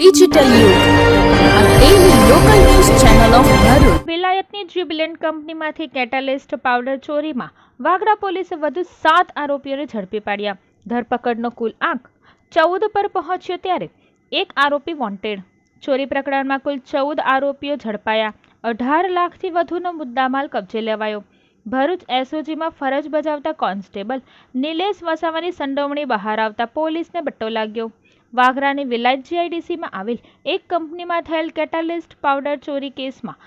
Digital યુગ. વિલાયતની Jubilant કંપનીમાંથી કેટાલિસ્ટ પાવડર ચોરીમાં વાગરા પોલીસે વધુ સાત આરોપીઓને ઝડપી પાડ્યા. ધરપકડનો કુલ આંક ચૌદ પર પહોંચ્યો ત્યારે એક આરોપી વોન્ટેડ ચોરી પ્રકરણમાં કુલ ચૌદ આરોપીઓ ઝડપાયા. અઢાર લાખથી વધુનો મુદ્દામાલ કબજે લેવાયો. ભરૂચ એસઓજીમાં ફરજ બજાવતા કોન્સ્ટેબલ નિલેશ વસાવાની સંડોવણી બહાર આવતા પોલીસને બટ્ટો લાગ્યો. વાગરાની વિલાયત જીઆઈડીસીમાં આવેલ એક કંપનીમાં થયેલ કેટાલિસ્ટ પાવડર ચોરી કેસમાં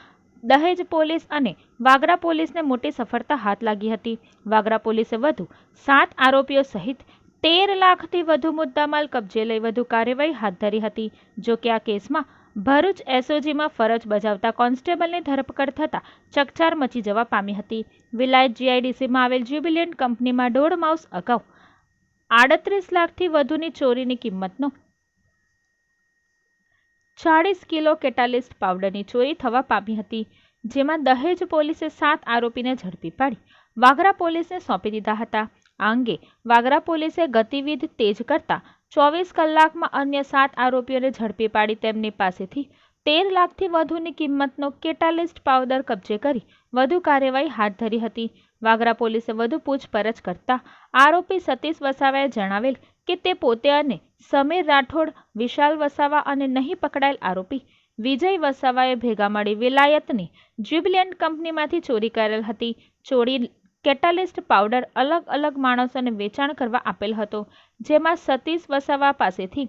દહેજ પોલીસ અને વાગરા પોલીસને મોટી સફળતા હાથ લાગી હતી. વાગરા પોલીસે વધુ સાત આરોપીઓ સહિત તેર લાખથી વધુ મુદ્દામાલ કબજે લઈ વધુ કાર્યવાહી હાથ ધરી હતી. જો કે આ કેસમાં ભરૂચ એસઓજીમાં ફરજ બજાવતા કોન્સ્ટેબલની ધરપકડ થતાં ચકચાર મચી જવા પામી હતી. વિલાયત જીઆઈડીસીમાં આવેલ જ્યુબિલિયન્ટ કંપનીમાં દોઢ માઉસ અગાઉ આડત્રીસ લાખથી વધુની ચોરીની કિંમતનો. ચાળીસ કિલો કેટાલિસ્ટ પાવડરની ચોરી થવા પામી હતી, જેમાં દહેજ પોલીસે સાત આરોપીને ઝડપી પાડી. વાગરા પોલીસને સોંપી દીધા હતા. આ અંગે વાગરા પોલીસે ગતિવિધિ તેજ કરતા ચોવીસ કલાકમાં અન્ય સાત આરોપીઓને ઝડપી પાડી તેમની પાસેથી તેર લાખથી વધુની કિંમતનો કેટાલિસ્ટ પાવડર કબજે કરી વધુ કાર્યવાહી હાથ ધરી હતી. વાગરા પોલીસે વધુ પૂછપરછ કરતા આરોપી સતીશ વસાવાએ જણાવેલ કે તે પોતે અને સમીર રાઠોડ, વિશાલ વસાવા અને નહીં પકડાયેલ આરોપી વિજય વસાવાએ ભેગા મળી વિલાયતની જ્યુબિલિયન્ટ કંપનીમાંથી ચોરી કરેલ હતી. ચોરી કેટાલિસ્ટ પાવડર અલગ અલગ માણસોને વેચાણ કરવા આપેલ હતો, જેમાં સતીશ વસાવા પાસેથી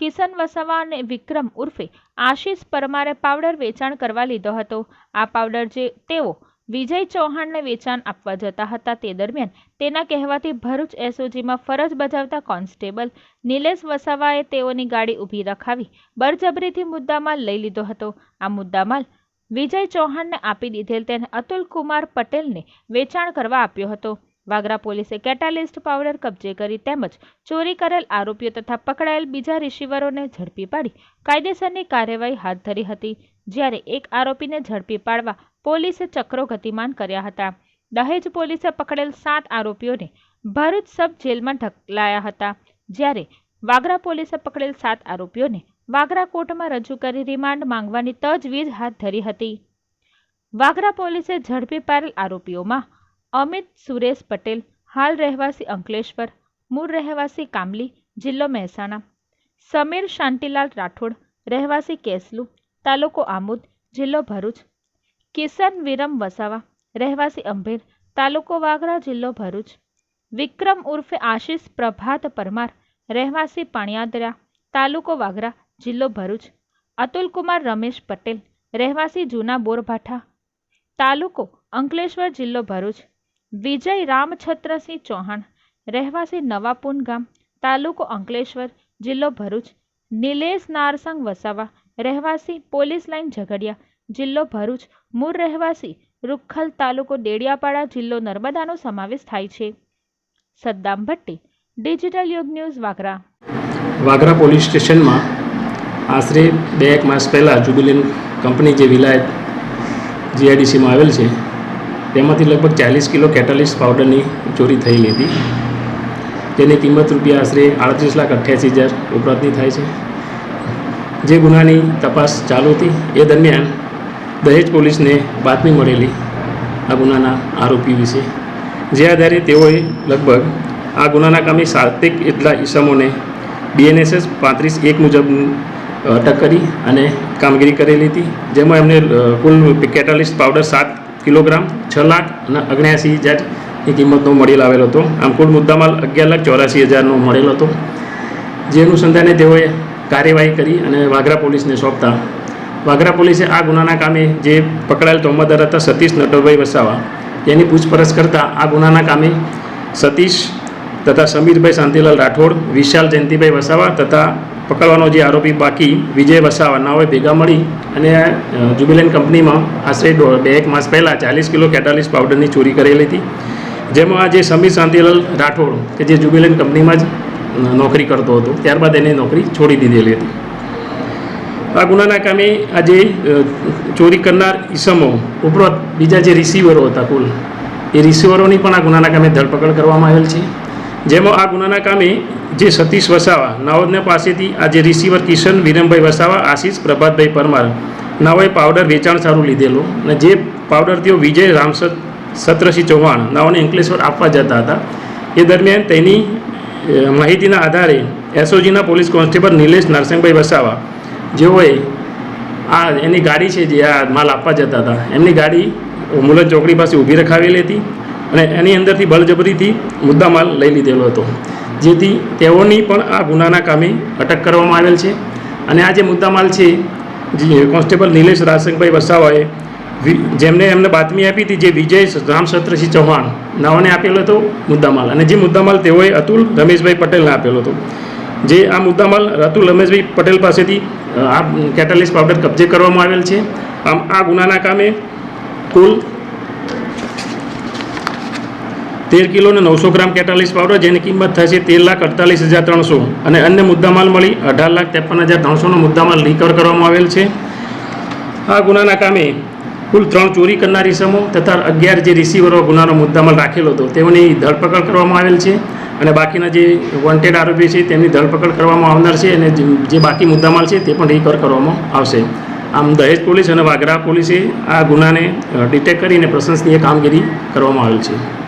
કિશન વસાવા અને વિક્રમ ઉર્ફે આશીષ પરમારે પાવડર વેચાણ કરવા લીધો હતો. આ પાવડર જે તેઓ વિજય ચૌહાણને વેચાણ આપવા જતા હતા તે દરમિયાન તેના કહેવાથી ભરૂચ એસઓજીમાં ફરજ બજાવતા કોન્સ્ટેબલ નિલેશ વસાવાએ તેઓની ગાડી ઊભી રખાવી બળજબરીથી મુદ્દામાલ લઈ લીધો હતો. આ મુદ્દામાલ વિજય ચૌહાણને આપી દીધેલ તેને અતુલ કુમાર પટેલને વેચાણ કરવા આપ્યો હતો. વાગરા પોલીસે કેટાલિસ્ટ પાવડર કબજે કરી તેમજ ચોરી કરેલ આરોપીઓ તથા પકડાયેલ બીજા રિસીવરોને ઝડપી પાડી કાયદેસરની કાર્યવાહી હાથ ધરી હતી, જ્યારે એક આરોપીને ઝડપી પાડવા પોલીસે ચક્રો ગતિમાન કર્યા હતા. દહેજ પોલીસે પકડેલ સાત આરોપીઓને ભરૂચ સબ જેલમાં ઢકલાયા હતા, જ્યારે વાગરા પોલીસે પકડેલ સાત આરોપીઓને વાગરા કોર્ટમાં રજૂ કરી રિમાન્ડ માંગવાની તજવીજ હાથ ધરી હતી. વાગરા પોલીસે ઝડપી પાડેલ આરોપીઓમાં અમિત સુરેશ પટેલ હાલ રહેવાસી અંકલેશ્વર મૂળ રહેવાસી કામલી જિલ્લો મહેસાણા સમીર શાંતિલાલ રાઠોડ રહેવાસી કેસલુ તાલુકો આમોદ જિલ્લો ભરૂચ કિશન વિરમ વસાવા રહેવાસી અંભેર તાલુકો વાગરા જિલ્લો ભરૂચ વિક્રમ ઉર્ફે આશીષ પ્રભાત પરમાર રહેવાસી પાણિયાદરા તાલુકો વાગરા જિલ્લો ભરૂચ અતુલકુમાર રમેશ પટેલ રહેવાસી જૂના બોરભાઠા તાલુકો અંકલેશ્વર જિલ્લો ભરૂચ વિજય રામછત્રસિંહ ચૌહાણ, રહેવાસી નવાપુન ગામ, તાલુકો અંકલેશ્વર, જિલ્લો ભરૂચ, નિલેશ નારસંગ વસાવા, રહેવાસી પોલીસ લાઇન ઝઘડિયા, જિલ્લો ભરૂચ, મૂળ રહેવાસી રૂખલ તાલુકો ડેડિયાપાડા, જિલ્લો નર્મદાનો સમાવેશ થાય છે. Saddam Bhatti, digital Yug news Vagra. Vagra police સ્ટેશનમાં આશરે બે એક માસ પહેલાં જુબિલિન કંપની જે વિલાયત જીઆઈડીસીમાં આવેલ છે તેમાંથી લગભગ ચાલીસ કિલો કેટાલિસ્ટ પાવડરની ચોરી થયેલી હતી તેની કિંમત રૂપિયા આશરે આડત્રીસ લાખ અઠ્યાસી હજાર ઉપરાંતની થાય છે. જે ગુનાની તપાસ ચાલુ હતી, એ દરમિયાન દહેજ પોલીસને બાતમી મળેલી આ ગુનાના આરોપી વિશે. જે આધારે તેઓએ લગભગ આ ગુનાના કામે સાતેક એટલા ઈસમોને બીએનએસએસ પાંત્રીસ એક મુજબ અટક કરી અને કામગીરી કરેલી હતી, જેમાં એમને કુલ કેટાલિસ્ટ પાવડર સાત કિલોગ્રામ છ લાખ અને અગણ્યાસી હજારની કિંમતનો મળી આવેલો હતો. આમ કુલ મુદ્દામાલ અગિયાર લાખ ચોરાસી હજારનો મળેલો હતો. જે અનુસંધાને તેઓએ કાર્યવાહી કરી અને વાગરા પોલીસને સોંપતા. વાગરા પોલીસે આ ગુનાના કામે જે પકડાયેલ તોમદાર હતા, સતીશ નટોરભાઈ વસાવા તેની પૂછપરછ કરતાં આ ગુનાના કામે સતીશ તથા સમીરભાઈ શાંતિલાલ રાઠોડ, વિશાલ જયંતિભાઈ વસાવા તથા પકડવાનો જે આરોપી બાકી વિજય વસાવા નાઓએ ભેગા મળી અને જુબિલેન કંપનીમાં આશરે બે એક માસ પહેલાં ચાલીસ કિલો કેટાલીસ પાવડરની ચોરી કરેલી હતી. જેમાં આ જે સમીર શાંતિલાલ રાઠોડ કે જે જુબિલેન કંપનીમાં જ નોકરી કરતો હતો, ત્યારબાદ એને નોકરી છોડી દીધેલી હતી. આ ગુનાના કામે આજે ચોરી કરનાર ઈસમો ઉપરાંત બીજા જે રિસીવરો હતા કુલ, એ રિસીવરોની પણ આ ગુનાના કામે ધરપકડ કરવામાં આવેલ છે. જેમાં આ ગુનાના કામે જે સતીશ વસાવા નાઓદના પાસેથી આજે રિસીવર કિશન વિરમભાઈ વસાવા, આશીષ પ્રભાતભાઈ પરમાર, નાઓએ પાવડર વેચાણ સારું લીધેલું અને જે પાવડર તેઓ વિજય રામસદ સત્રસિંહ ચૌહાણ નાઓને અંકલેશ્વર આપવા જતા હતા. એ દરમિયાન તેની માહિતીના આધારે એસઓજીના પોલીસ કોન્સ્ટેબલ નિલેશ નરસિંહભાઈ વસાવા, જેઓએ આ એની ગાડી છે જે આ માલ આપવા જતા હતા, એમની ગાડી મુલન ચોકડી પાસે ઊભી રખાવેલી હતી. અને એની અંદરથી બળજબરીથી મુદ્દા માલ લઈ લીધેલો હતો. જેથી તેઓની પણ આ ગુનાના કામે અટક કરવામાં આવેલ છે. અને આ જે મુદ્દામાલ છે, જે કોન્સ્ટેબલ નિલેશ રાસંગભાઈ વસાવાએ જેમને એમને બાતમી આપી હતી જે વિજય રામસત્રસિંહ ચૌહાણ નાઓને આપેલો હતો મુદ્દામાલ. અને જે મુદ્દામાલ તેઓએ અતુલ રમેશભાઈ પટેલને આપેલો હતો. જે આ મુદ્દામાલ અતુલ રમેશભાઈ પટેલ પાસેથી આ કેટાલિસ્ટ પાવડર કબજે કરવામાં આવેલ છે. આમ આ ગુનાના કામે કુલ તેર કિલો અને નવસો ગ્રામ કેટાલીસ પાવડર જેની કિંમત થશે તેર લાખ અડતાલીસ હજાર ત્રણસો. અને અન્ય મુદ્દામાલ મળી અઢાર લાખ ત્રેપન હજાર ત્રણસોનો મુદ્દામાલ રિકવર કરવામાં આવેલ છે. આ ગુનાના કામે કુલ ત્રણ ચોરી કરનાર ઇસમો તથા અગિયાર જે રિસીવરો ગુનાનો મુદ્દામાલ રાખેલો હતો, તેઓની ધરપકડ કરવામાં આવેલ છે. અને બાકીના જે વોન્ટેડ આરોપી છે તેમની ધરપકડ કરવામાં આવનાર છે અને જે- બાકી મુદ્દામાલ છે તે પણ રિકવર કરવામાં આવશે. આમ દહેજ પોલીસ અને વાગરા પોલીસે આ ગુનાને ડિટેક્ટ કરીને પ્રશંસનીય કામગીરી કરવામાં આવેલ છે.